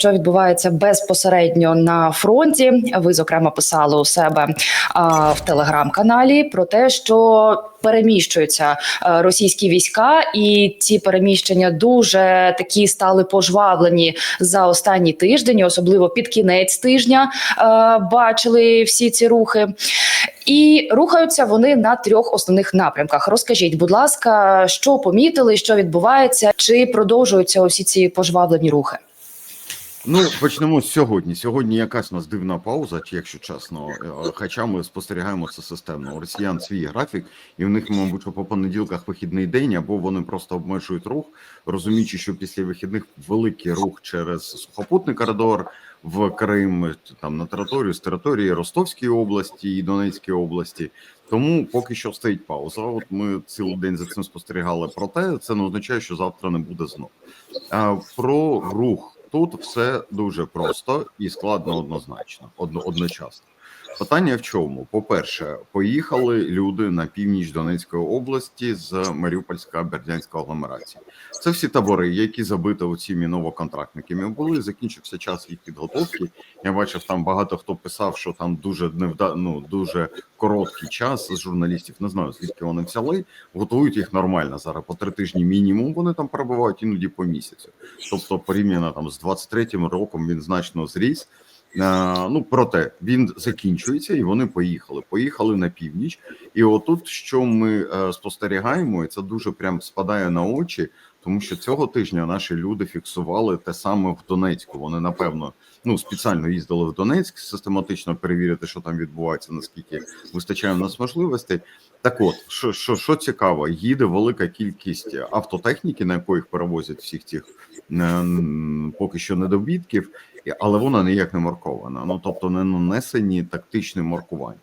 що відбувається безпосередньо на фронті. Ви зокрема писали у себе а, в телеграм-каналі про те, що переміщуються е, російські війська, і ці переміщення дуже такі стали пожвавлені за останній тиждень, особливо під кінець тижня. е, Бачили всі ці рухи. І рухаються вони на трьох основних напрямках. Розкажіть, будь ласка, що помітили, що відбувається, чи продовжуються усі ці пожвавлені рухи? Ну, почнемо з сьогодні. Сьогодні якась у нас дивна пауза, чи якщо чесно. Е, Хоча ми спостерігаємо це системно. У росіян свій графік, і в них, мабуть, по понеділках вихідний день, або вони просто обмежують рух, розуміючи, що після вихідних великий рух через сухопутний коридор в Крим, там на територію з території Ростовської області і Донецької області. Тому поки що стоїть пауза. От ми цілий день за цим спостерігали. Проте це не означає, що завтра не буде знов. Про рух тут все дуже просто і складно однозначно, одно, одночасно. Питання в чому? По-перше, поїхали люди на північ Донецької області з Маріупольська Бердянська агломерації. Це всі табори, які забито оціми новоконтрактниками були. Закінчився час їх підготовки. Я бачив там багато хто писав, що там дуже невда... ну, дуже короткий час з журналістів. Не знаю звідки вони взяли. Готують їх нормально зараз. По три тижні мінімум вони там перебувають іноді по місяцю. Тобто, порівняно там з 23-м роком він значно зріс. Е, Ну, проте він закінчується, і вони поїхали. Поїхали на північ. І отут, що ми е, спостерігаємо, і це дуже прям спадає на очі, тому що цього тижня наші люди фіксували те саме в Донецьку. Вони напевно ну спеціально їздили в Донецьк, систематично перевірити, що там відбувається, наскільки вистачає в нас можливостей. Так, от що, що, що цікаво, їде велика кількість автотехніки, на якої перевозять всіх цих е, поки що недобітків, але вона ніяк не маркована. Ну тобто не нанесені тактичні маркування.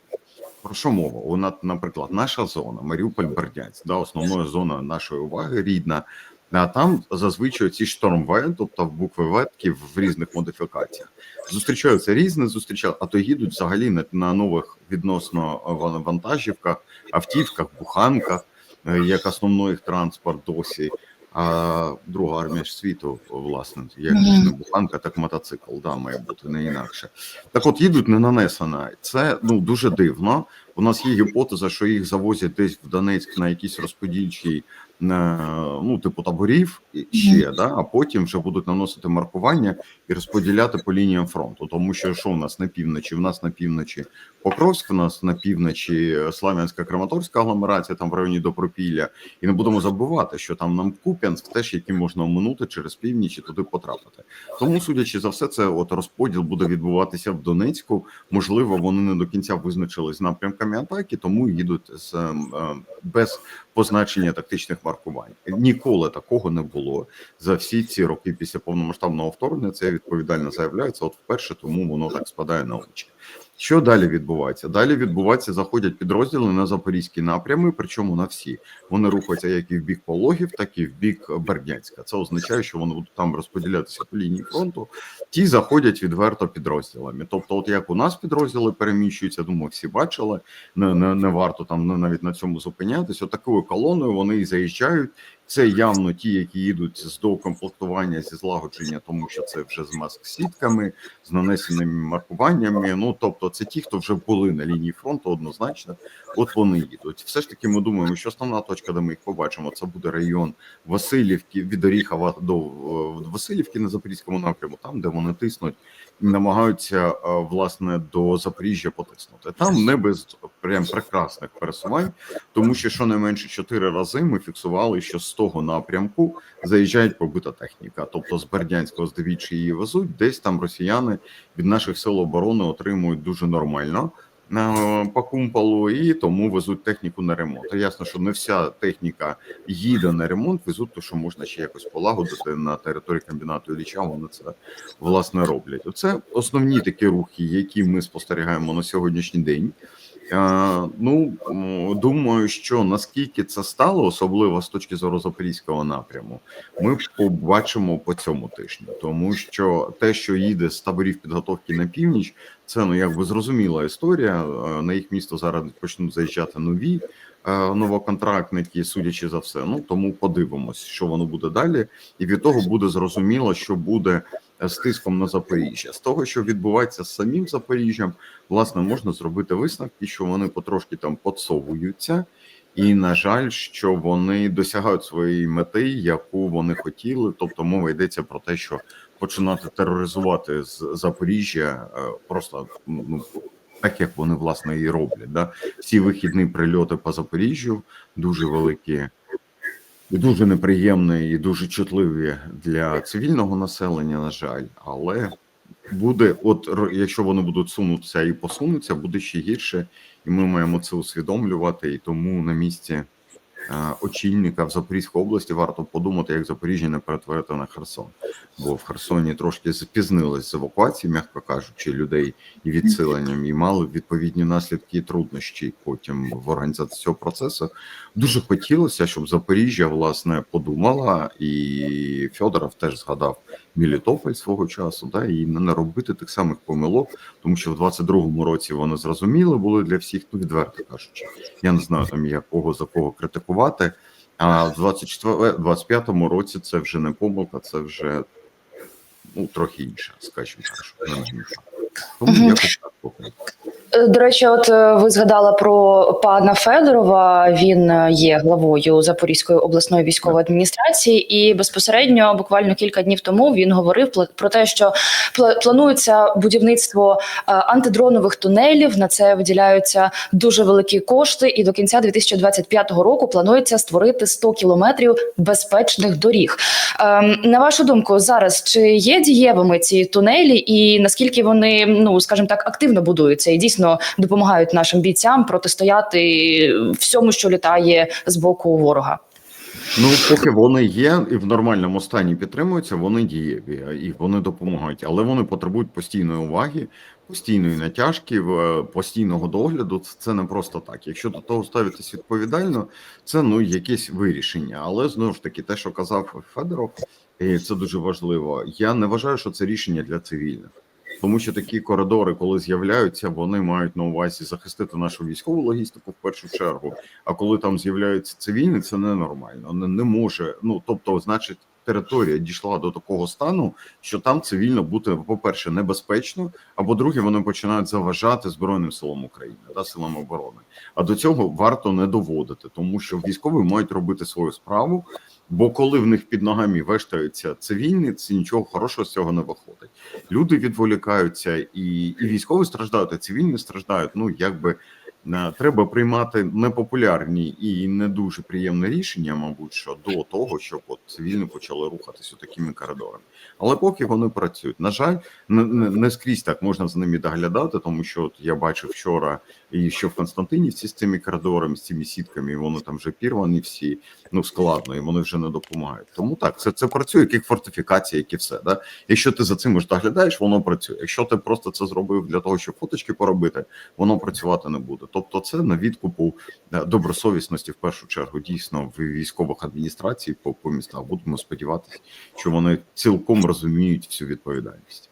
Про що мова? Вона, наприклад, наша зона, Маріуполь Бердянськ, да, основна зона нашої уваги рідна. А там зазвичай ці штормве, тобто в букви ветки в різних модифікаціях. Зустрічаються різне, зустрічаються, а то їдуть взагалі на, на нових відносно вантажівках, автівках, буханках, е, як основний їх транспорт досі. А друга армія ж світу, власне, як не буханка, так мотоцикл, да, має бути не інакше. Так от їдуть не нанесена. Це ну дуже дивно. У нас є гіпотеза, що їх завозять десь в Донецьк на якісь розподільчі, е, ну, типу таборів ще, да, а потім вже будуть наносити маркування і розподіляти по лініям фронту. Тому що що в нас на півночі? В нас на півночі Покровськ, у нас на півночі Слав'янська Краматорська агломерація, там в районі Добропілля. І не будемо забувати, що там нам Куп'янськ теж який можна оминути через північ і туди потрапити. Тому, судячи за все, це от розподіл буде відбуватися в Донецьку. Можливо, вони не до кінця визначились напрямками атаки, тому їдуть з ем, ем, без позначення тактичних маркувань. Ніколи такого не було за всі ці роки після повномасштабного вторгнення. Це відповідально заявляється. От вперше, тому воно так спадає на очі. Що далі відбувається? Далі відбувається, заходять підрозділи на запорізькі напрями, причому на всі вони рухаються як і в бік Пологів, так і в бік Бердянська. Це означає, що вони будуть там розподілятися по лінії фронту. Ті заходять відверто підрозділами. Тобто, от як у нас підрозділи переміщуються, думаю, всі бачили. Не, не, не варто там не- навіть на цьому зупинятися. Такою колоною вони і заїжджають. Це явно ті, які їдуть з доукомплектування зі злагодження, тому що це вже з маск-сітками, з нанесеними маркуваннями. Ну тобто, це ті, хто вже були на лінії фронту, однозначно. От вони їдуть. Все ж таки, ми думаємо, що основна точка, де ми їх побачимо, це буде район Васильівки від Оріхова до Васильівки на Запорізькому напряму, там де вони тиснуть і намагаються власне до Запоріжжя потиснути. Там не без прям прекрасних пересувань, тому що щонайменше чотири рази ми фіксували, що того напрямку заїжджають побита техніка. Тобто з Бердянського здивічі її везуть, десь там росіяни від наших сил оборони отримують дуже нормально. е, По кумполу і тому везуть техніку на ремонт. Ясно, що не вся техніка їде на ремонт, везуть, то що можна ще якось полагодити на території комбінату Ілліча. Вони це власне роблять. Оце основні такі рухи, які ми спостерігаємо на сьогоднішній день. Ну думаю, що наскільки це стало, особливо з точки зору запорізького напряму, ми побачимо по цьому тижню, тому що те, що їде з таборів підготовки на північ, це ну якби зрозуміла історія. Е, На їх місто зараз почнуть заїжджати нові новоконтрактники, судячи за все. Ну тому подивимось, що воно буде далі, і від того буде зрозуміло, що буде е, з тиском на Запоріжжя. З того, що відбувається з самим Запоріжжям, власне, можна зробити висновки, що вони потрошки там подсовуються. І на жаль, що вони досягають своєї мети, яку вони хотіли. Тобто, мова йдеться про те, що починати тероризувати з Запоріжжя е, просто ну так, як вони власне і роблять. Да? Всі вихідні прильоти по Запоріжжю дуже великі, дуже неприємні і дуже чутливі для цивільного населення. На жаль, але буде, от якщо вони будуть сунутися і посунуться, буде ще гірше, і ми маємо це усвідомлювати. І тому на місці очільника в Запорізькій області варто подумати, як Запоріжжя не перетворити на Херсон. Бо в Херсоні трошки запізнились з евакуацією, м'яко кажучи, людей і відсиленням, і мали відповідні наслідки і труднощі потім в організації цього процесу. Дуже хотілося, щоб Запоріжжя власне подумала, і Федоров теж згадав Мелітополь свого часу, да, і не наробити тих самих помилок, тому що в 22-му році вони зрозуміли були для всіх, ну відверто кажучи. Я не знаю там якого за кого критикувати. А в 24 25-му році це вже не помилка, це вже ну трохи інше, скажімо так. Тому Мгм. якось так поки. Е, До речі, от е, ви згадала про пана Федорова. Він е, є главою Запорізької обласної військової адміністрації, і безпосередньо буквально кілька днів тому він говорив про те, що планується будівництво антидронових тунелів. На це виділяються дуже великі кошти, і до кінця 2025 року планується створити 100 кілометрів безпечних доріг. Ем, На вашу думку, зараз чи є дієвими ці тунелі, і наскільки вони, ну скажімо так, активно будуються і дійсно допомагають нашим бійцям протистояти всьому, що літає з боку ворога? Ну, поки вони є і в нормальному стані підтримуються, вони дієві і вони допомагають, але вони потребують постійної уваги, постійної натяжки, постійного догляду. Це не просто так. Якщо до того ставитись відповідально, це ну якесь вирішення. Але знову ж таки, те, що казав Федоров, і це дуже важливо. Я не вважаю, що це рішення для цивільних. Тому що такі коридори, коли з'являються, вони мають на увазі захистити нашу військову логістику в першу чергу. А коли там з'являються цивільні, це ненормально. Не, не може. Ну тобто, значить, територія дійшла до такого стану, що там цивільно бути, по-перше, небезпечно, а по-друге, вони починають заважати Збройним силам України та силам оборони. А до цього варто не доводити, тому що військові мають робити свою справу. Бо коли в них під ногами вештаються цивільні, це нічого хорошого з цього не виходить. Люди відволікаються, і, і військові страждають, а цивільні страждають. Ну якби треба приймати непопулярні і не дуже приємне рішення, мабуть, що до того, щоб от цивільні почали рухатися такими коридорами. Але поки вони працюють, на жаль, не, не, не скрізь так можна за ними доглядати, тому що от я бачив вчора, і що в Константинівці з цими коридорами, з цими сітками, вони там вже пірвані всі ну складно, і вони вже не допомагають. Тому так, це це працює як фортифікація, як і все. Да? Якщо ти за цим ж доглядаєш, воно працює. Якщо ти просто це зробив для того, щоб фоточки поробити, воно працювати не буде. Тобто, це на відкупу е, добросовісності в першу чергу дійсно в військових адміністрацій по, по містах. Будемо сподіватися, що вони цілком розуміють всю відповідальність.